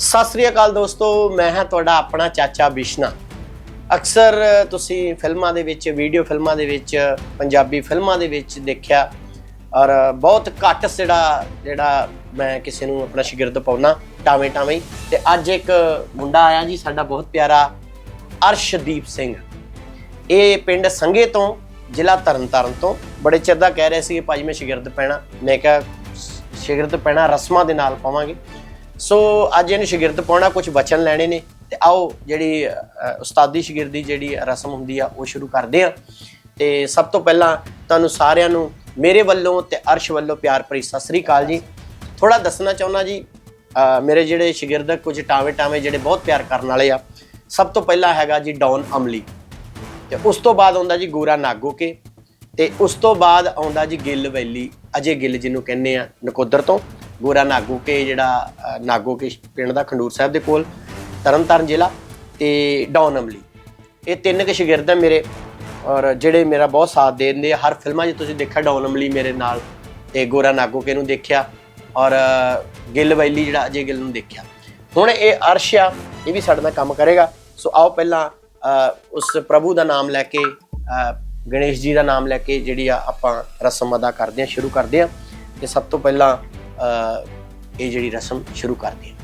ਸਤਿ ਸ੍ਰੀ ਅਕਾਲ ਦੋਸਤੋ, ਮੈਂ ਹਾਂ ਤੁਹਾਡਾ ਆਪਣਾ ਚਾਚਾ ਬਿਸ਼ਨਾ। ਅਕਸਰ ਤੁਸੀਂ ਫਿਲਮਾਂ ਦੇ ਵਿੱਚ, ਵੀਡੀਓ ਫਿਲਮਾਂ ਦੇ ਵਿੱਚ, ਪੰਜਾਬੀ ਫਿਲਮਾਂ ਦੇ ਵਿੱਚ ਦੇਖਿਆ ਔਰ ਬਹੁਤ ਘੱਟ ਜਿਹੜਾ ਜਿਹੜਾ ਮੈਂ ਕਿਸੇ ਨੂੰ ਆਪਣਾ ਸ਼ਾਗਿਰਦ ਪਾਉਣਾ ਟਾਵੇਂ ਟਾਵੇਂ ਹੀ। ਤੇ ਅੱਜ ਇੱਕ ਮੁੰਡਾ ਆਇਆ ਜੀ, ਸਾਡਾ ਬਹੁਤ ਪਿਆਰਾ ਅਰਸ਼ਦੀਪ ਸਿੰਘ। ਇਹ ਪਿੰਡ ਸੰਘੇ ਤੋਂ, ਜ਼ਿਲ੍ਹਾ ਤਰਨਤਾਰਨ ਤੋਂ। ਬੜੇ ਚਿਰ ਦਾ ਕਹਿ ਰਹੇ ਸੀ ਕਿ ਭਾਜੀ ਮੈਂ ਸ਼ਾਗਿਰਦ ਪੈਣਾ। ਮੈਂ ਕਿਹਾ, ਸ਼ਾਗਿਰਦ ਪੈਣਾ, ਰਸਮਾਂ ਦੇ ਨਾਲ ਪਾਵਾਂਗੇ। ਸੋ ਅੱਜ ਇਹਨੂੰ ਸ਼ਾਗਿਰਦ ਪਾਉਣਾ ਕੁਝ ਬਚਨ ਲੈਣੇ ਨੇ। ਤੇ ਆਓ ਜਿਹੜੀ ਉਸਤਾਦੀ ਸ਼ਾਗਿਰਦੀ ਜਿਹੜੀ ਰਸਮ ਹੁੰਦੀ ਆ, ਉਹ ਸ਼ੁਰੂ ਕਰਦੇ ਆ ਤੇ ਸਭ ਤੋਂ ਪਹਿਲਾਂ ਤੁਹਾਨੂੰ ਸਾਰਿਆਂ ਨੂੰ ਮੇਰੇ ਵੱਲੋਂ ਤੇ ਅਰਸ਼ ਵੱਲੋਂ ਪਿਆਰ ਭਰੀ ਸਤਿ ਸ੍ਰੀ ਅਕਾਲ ਜੀ। ਥੋੜਾ ਦੱਸਣਾ ਚਾਹੁੰਦਾ ਜੀ ਮੇਰੇ ਜਿਹੜੇ ਸ਼ਾਗਿਰਦ ਕੁਝ ਟਾਵੇਂ ਟਾਵੇਂ ਜਿਹੜੇ ਬਹੁਤ ਪਿਆਰ ਕਰਨ ਵਾਲੇ ਆ, ਸਭ ਤੋਂ ਪਹਿਲਾਂ ਹੈਗਾ ਜੀ ਡੌਨ ਅਮਲੀ। ਤੇ ਉਸ ਤੋਂ ਬਾਅਦ ਆਉਂਦਾ ਜੀ ਗੋਰਾ ਨਾਗੋਕੇ। ਤੇ ਉਸ ਤੋਂ ਬਾਅਦ ਆਉਂਦਾ ਜੀ ਗਿੱਲ ਵੈਲੀ, ਅਜੇ ਗਿੱਲ ਜਿਹਨੂੰ ਕਹਿੰਦੇ ਆ ਨਕੋਦਰ ਤੋਂ। ਗੋਰਾ ਨਾਗੋਕੇ ਜਿਹੜਾ ਅ, ਨਾਗੋਕੇ ਪਿੰਡ ਦਾ ਖੰਡੂਰ ਸਾਹਿਬ ਦੇ ਕੋਲ ਤਰਨਤਾਰਨ ਜ਼ਿਲ੍ਹਾ ਤੇ ਡੌਨ ਅਮਲੀ। ਇਹ ਤਿੰਨ ਕੁ ਸ਼ਾਗਿਰਦ ਆ ਮੇਰੇ ਔਰ ਜਿਹੜੇ ਮੇਰਾ ਬਹੁਤ ਸਾਥ ਦੇ ਦਿੰਦੇ ਆ। ਹਰ ਫਿਲਮਾਂ 'ਚ ਤੁਸੀਂ ਦੇਖਿਆ ਡੌਨ ਅਮਲੀ ਮੇਰੇ ਨਾਲ ਤੇ ਗੋਰਾ ਨਾਗੋਕੇ ਨੂੰ ਦੇਖਿਆ ਔਰ ਅ, ਗਿੱਲ ਵੈਲੀ ਜਿਹੜਾ ਅਜੇ ਗਿੱਲ ਨੂੰ ਦੇਖਿਆ। ਹੁਣ ਇਹ ਅਰਸ਼ ਆ ਇਹ ਵੀ ਸਾਡੇ ਨਾਲ ਕੰਮ ਕਰੇਗਾ। ਸੋ ਆਓ ਪਹਿਲਾਂ ਅ, ਉਸ ਪ੍ਰਭੂ ਦਾ ਨਾਮ ਲੈ ਕੇ ਅ, ਗਣੇਸ਼ ਜੀ ਦਾ ਨਾਮ ਲੈ ਕੇ ਜਿਹੜੀ ਆ ਆਪਾਂ ਰਸਮ ਅਦਾ ਕਰਦੇ ਆ ਸ਼ੁਰੂ ਕਰਦੇ ਆ। ਤੇ ਸਭ ਤੋਂ ਪਹਿਲਾਂ ਇਹ ਜਿਹੜੀ ਰਸਮ ਸ਼ੁਰੂ ਕਰਦੇ ਆ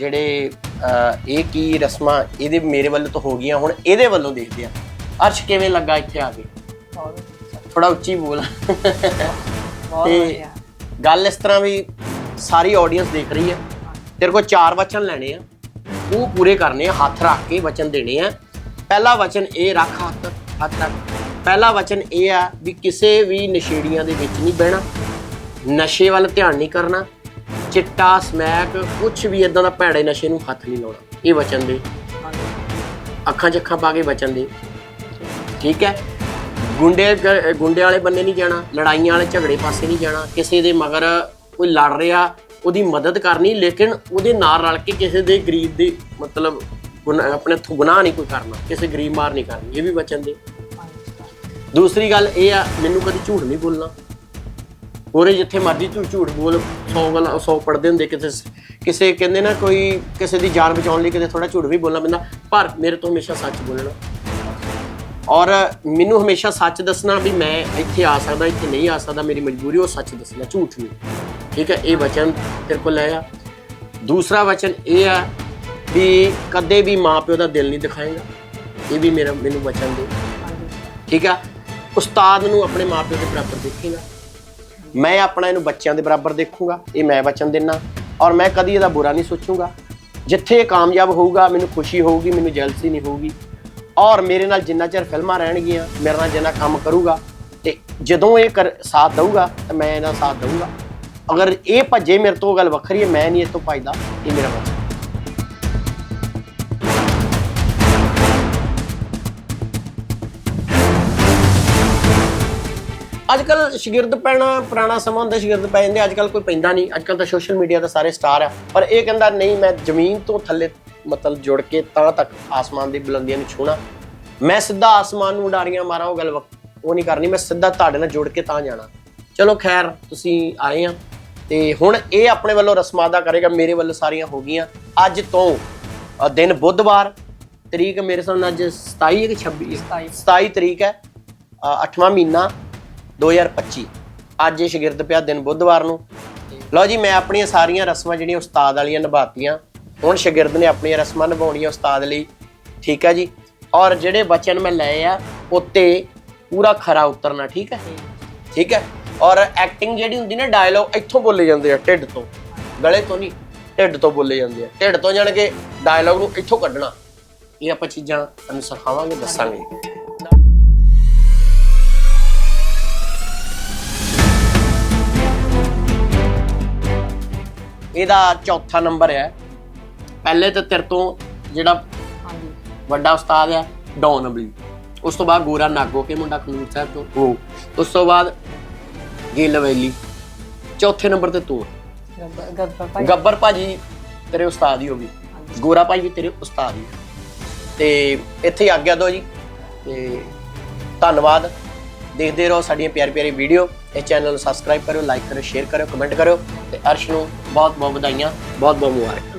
ਜਿਹੜੇ ਇਹ ਕੀ ਰਸਮਾਂ ਇਹਦੇ ਮੇਰੇ ਵੱਲੋਂ ਤਾਂ ਹੋ ਗਈਆਂ ਹੁਣ ਇਹਦੇ ਵੱਲੋਂ ਦੇਖਦੇ ਆ ਅਰਸ਼ ਕਿਵੇਂ ਲੱਗਾ ਇੱਥੇ ਆ ਕੇ? ਥੋੜਾ ਉੱਚੀ ਬੋਲ। ਤੇ ਗੱਲ ਇਸ ਤਰ੍ਹਾਂ ਵੀ ਸਾਰੀ ਆਡੀਅנס ਦੇਖ ਰਹੀ ਹੈ। ਤੇਰੇ ਕੋਲ ਚਾਰ ਵਚਨ ਲੈਣੇ ਆ। ਉਹ ਪੂਰੇ ਕਰਨੇ ਆ ਹੱਥ ਰੱਖ ਕੇ ਵਚਨ ਦੇਣੇ ਆ। ਪਹਿਲਾ ਵਚਨ ਇਹ ਰੱਖ ਹੱਥ ਹੱਥ ਰੱਖ। ਪਹਿਲਾ ਵਚਨ ਇਹ ਆ ਵੀ ਕਿਸੇ ਵੀ ਨਸ਼ੇੜੀਆਂ ਦੇ ਵਿੱਚ ਨਹੀਂ ਬਹਿਣਾ। ਨਸ਼ੇ ਵੱਲ ਧਿਆਨ ਨਹੀਂ ਕਰਨਾ। ਚਿੱਟਾ, ਸਮੈਕ ਕੁਝ ਵੀ ਇਦਾਂ ਦਾ ਭੈੜੇ ਨਸ਼ੇ ਨੂੰ ਹੱਥ ਨਹੀਂ ਲਾਉਣਾ। ਇਹ ਵਚਨ ਦੇ। ਅੱਖਾਂ 'ਚ ਅੱਖਾਂ ਪਾ ਕੇ ਵਚਨ ਦੇ। ਠੀਕ ਹੈ? ਗੁੰਡੇ ਗੁੰਡੇ ਵਾਲੇ ਬੰਨੇ ਨਹੀਂ ਜਾਣਾ, ਲੜਾਈਆਂ ਵਾਲੇ ਝਗੜੇ ਪਾਸੇ ਨਹੀਂ ਜਾਣਾ, ਕਿਸੇ ਦੇ ਮਗਰ ਕੋਈ ਲੜ ਰਿਹਾ, ਉਹਦੀ ਮਦਦ ਕਰਨੀ, ਲੇਕਿਨ ਉਹਦੇ ਨਾਲ ਰਲ ਕੇ ਕਿਸੇ ਦੇ ਗਰੀਬ ਦੇ ਮਤਲਬ ਆਪਣੇ ਤੋਂ ਗੁਨਾਹ ਨਹੀਂ ਕੋਈ ਕਰਨਾ, ਕਿਸੇ ਗਰੀਬ ਮਾਰ ਨਹੀਂ ਕਰਨੀ। ਇਹ ਵੀ ਵਚਨ ਦੇ। ਦੂਸਰੀ ਗੱਲ ਇਹ ਆ, ਮੈਨੂੰ ਕਦੀ ਝੂਠ ਨਹੀਂ ਬੋਲਣਾ। ਉਹਰੇ ਜਿੱਥੇ ਮਰਜ਼ੀ ਤੂੰ ਝੂਠ ਬੋਲ 100 ਗੱਲ 100 ਪੜਦੇ ਹੁੰਦੇ ਕਿਸੇ ਕਿਸੇ ਕਹਿੰਦੇ ਨਾ ਕੋਈ ਕਿਸੇ ਦੀ ਜਾਨ ਬਚਾਉਣ ਲਈ ਕਿਤੇ ਥੋੜਾ ਝੂਠ ਵੀ ਬੋਲਣਾ ਪੈਂਦਾ, ਪਰ ਮੇਰੇ ਤੋਂ ਹਮੇਸ਼ਾ ਸੱਚ ਬੋਲਣਾ। ਔਰ ਮੈਨੂੰ ਹਮੇਸ਼ਾ ਸੱਚ ਦੱਸਣਾ ਵੀ ਮੈਂ ਇੱਥੇ ਆ ਸਕਦਾ, ਇੱਥੇ ਨਹੀਂ ਆ ਸਕਦਾ, ਮੇਰੀ ਮਜਬੂਰੀ ਉਹ ਸੱਚ ਦੱਸਣਾ, ਝੂਠ ਨਹੀਂ। ਠੀਕ ਹੈ, ਇਹ ਵਚਨ ਤੇਰੇ ਕੋਲ ਲੈ ਆ ਦੂਸਰਾ ਵਚਨ ਇਹ ਆ ਵੀ ਕਦੇ ਵੀ ਮਾਪਿਓ ਦਾ ਦਿਲ ਨਹੀਂ ਦਿਖਾਏਗਾ। ਇਹ ਵੀ ਮੇਰਾ, ਮੈਨੂੰ ਵਚਨ ਦੇ। ਠੀਕ ਆ? ਉਸਤਾਦ ਨੂੰ ਆਪਣੇ ਮਾਪਿਓ ਦੇ ਬਰਾਬਰ ਦੇਖੇਗਾ। ਮੈਂ ਆਪਣਾ ਇਹਨੂੰ ਬੱਚਿਆਂ ਦੇ ਬਰਾਬਰ ਦੇਖੂੰਗਾ, ਇਹ ਮੈਂ ਵਚਨ ਦਿੰਨਾ ਔਰ ਮੈਂ ਕਦੀ ਇਹਦਾ ਬੁਰਾ ਨਹੀਂ ਸੋਚੂੰਗਾ। ਜਿੱਥੇ ਇਹ ਕਾਮਯਾਬ ਹੋਊਗਾ, ਮੈਨੂੰ ਖੁਸ਼ੀ ਹੋਊਗੀ, ਮੈਨੂੰ ਜੈਲਸੀ ਨਹੀਂ ਹੋਊਗੀ। ਔਰ ਮੇਰੇ ਨਾਲ ਜਿੰਨਾ ਚਿਰ ਫਿਲਮਾਂ ਰਹਿਣਗੀਆਂ, ਮੇਰੇ ਨਾਲ ਜਿੰਨਾ ਕੰਮ ਕਰੂਗਾ, ਤੇ ਜਦੋਂ ਇਹ ਕਰ- ਸਾਥ ਦਊਗਾ, ਤਾਂ ਮੈਂ ਇਹਦਾ ਸਾਥ ਦਊਗਾ। ਅਗਰ ਇਹ ਭੱਜੇ ਮੇਰੇ ਤੋਂ, ਉਹ ਗੱਲ ਵੱਖਰੀ ਹੈ, ਮੈਂ ਨਹੀਂ ਇਸ ਤੋਂ ਭੱਜਦਾ, ਇਹ ਮੇਰਾ ਅੱਜ ਕੱਲ ਸ਼ਗਿਰਦ ਪੈਣਾ, ਪੁਰਾਣਾ ਸਮਾਂ ਹੁੰਦਾ, ਸ਼ਾਗਿਰਦ ਪੈ ਜਾਂਦੇ ਅੱਜ ਕੱਲ ਕੋਈ ਪੈਂਦਾ ਨਹੀਂ। ਅੱਜ ਕੱਲ ਤਾਂ ਸੋਸ਼ਲ ਮੀਡੀਆ ਦਾ ਸਾਰੇ ਸਟਾਰ ਆ। ਪਰ ਇਹ ਕਹਿੰਦਾ, ਨਹੀਂ, ਮੈਂ ਜ਼ਮੀਨ ਤੋਂ ਥੱਲੇ ਮਤਲਬ ਜੁੜ ਕੇ ਤਾਂ ਤੱਕ ਆਸਮਾਨ ਦੀ ਬੁਲੰਦੀਆਂ ਨੂੰ ਛੂਣਾ ਮੈਂ ਸਿੱਧਾ ਆਸਮਾਨ ਨੂੰ ਉਡਾਰੀਆਂ ਮਾਰਾਂ, ਉਹ ਗੱਲ ਵੱਖ- ਉਹ ਨਹੀਂ ਕਰਨੀ। ਮੈਂ ਸਿੱਧਾ ਤੁਹਾਡੇ ਨਾਲ ਜੁੜ ਕੇ ਤਾਂ ਜਾਣਾ। ਚਲੋ ਖੈਰ, ਤੁਸੀਂ ਆਏ ਆ ਤੇ ਹੁਣ ਇਹ ਆਪਣੇ ਵੱਲੋਂ ਰਸਮਾਂ ਅਦਾ ਕਰੇਗਾ। ਮੇਰੇ ਵੱਲੋਂ ਸਾਰੀਆਂ ਹੋ ਗਈਆਂ। ਅੱਜ ਤੋਂ ਦਿਨ ਬੁੱਧਵਾਰ, ਤਰੀਕ ਮੇਰੇ ਸਾਹਮਣੇ ਅੱਜ 27 ਹੈ ਕਿ 26 27 ਤਰੀਕ ਹੈ। 8ਵਾਂ ਮਹੀਨਾ। 2025 ਅੱਜ ਇਹ ਸ਼ਾਗਿਰਦ ਪਿਆ ਦਿਨ ਬੁੱਧਵਾਰ ਨੂੰ। ਲਓ ਜੀ, ਮੈਂ ਆਪਣੀਆਂ ਸਾਰੀਆਂ ਰਸਮਾਂ ਜਿਹੜੀਆਂ ਉਸਤਾਦ ਵਾਲੀਆਂ ਨਿਭਾਤੀਆਂ, ਹੁਣ ਸ਼ਾਗਿਰਦ ਨੇ ਆਪਣੀਆਂ ਰਸਮਾਂ ਨਿਭਾਉਣੀਆਂ ਉਸਤਾਦ ਲਈ। ਠੀਕ ਹੈ ਜੀ? ਔਰ ਜਿਹੜੇ ਬਚਨ ਮੈਂ ਲਏ ਆ, ਉੱਤੇ ਪੂਰਾ ਖਰਾ ਉਤਰਨਾ, ਠੀਕ ਹੈ? ਠੀਕ ਹੈ? ਔਰ ਐਕਟਿੰਗ ਜਿਹੜੀ ਹੁੰਦੀ ਨਾ ਡਾਇਲੌਗ ਇੱਥੋਂ ਬੋਲੇ ਜਾਂਦੇ ਆ, ਢਿੱਡ ਤੋਂ। ਗਲੇ ਤੋਂ ਨਹੀਂ, ਢਿੱਡ ਤੋਂ ਬੋਲੇ ਜਾਂਦੇ ਆ। ਢਿੱਡ ਤੋਂ ਜਾਣ ਕੇ ਡਾਇਲੌਗ ਨੂੰ ਇੱਥੋਂ ਕੱਢਣਾ। ਇਹ ਆਪਾਂ ਚੀਜ਼ਾਂ ਤੁਹਾਨੂੰ ਸਿਖਾਵਾਂਗੇ, ਦੱਸਾਂਗੇ। ਇਹਦਾ ਚੌਥਾ ਨੰਬਰ ਹੈ। ਪਹਿਲੇ ਤੇ ਤੇਰੇ ਤੋਂ ਜਿਹੜਾ ਹਾਂਜੀ। ਵੱਡਾ ਉਸਤਾਦ ਆ ਡੌਨ ਅਬਲੀ। ਉਸ ਤੋਂ ਬਾਅਦ ਗੋਰਾ ਨਾਗੋ ਕੇ ਮੁੰਡਾ ਖਨੂਰ ਸਾਹਿਬ ਤੋਂ। ਉਹ ਉਸ ਤੋਂ ਬਾਅਦ ਗਿੱਲ ਵੈਲੀ। ਚੌਥੇ ਨੰਬਰ ਤੇ ਤੂੰ। ਗੱਬਰ ਗੱਬਰ ਭਾਈ। ਗੱਬਰ ਭਾਜੀ ਤੇਰੇ ਉਸਤਾਦ ਹੀ ਹੋ ਗਈ ਗੋਰਾ ਭਾਈ ਵੀ ਤੇਰੇ ਉਸਤਾਦ ਹੀ ਤੇ ਇੱਥੇ ਹੀ ਆਗਿਆ ਦੋ ਜੀ। ਤੇ ਧੰਨਵਾਦ। ਦੇਖਦੇ ਰਹੋ ਸਾਡੀਆਂ ਪਿਆਰੀ ਪਿਆਰੀ ਵੀਡੀਓ। ਇਸ ਚੈਨਲ ਨੂੰ ਸਬਸਕ੍ਰਾਈਬ ਕਰਿਓ ਲਾਈਕ ਕਰਿਓ ਸ਼ੇਅਰ ਕਰਿਓ ਕਮੈਂਟ ਕਰਿਓ ਤੇ ਅਰਸ਼ ਨੂੰ ਬਹੁਤ ਬਹੁਤ ਵਧਾਈਆਂ ਬਹੁਤ ਬਹੁਤ ਮੁਬਾਰਕ।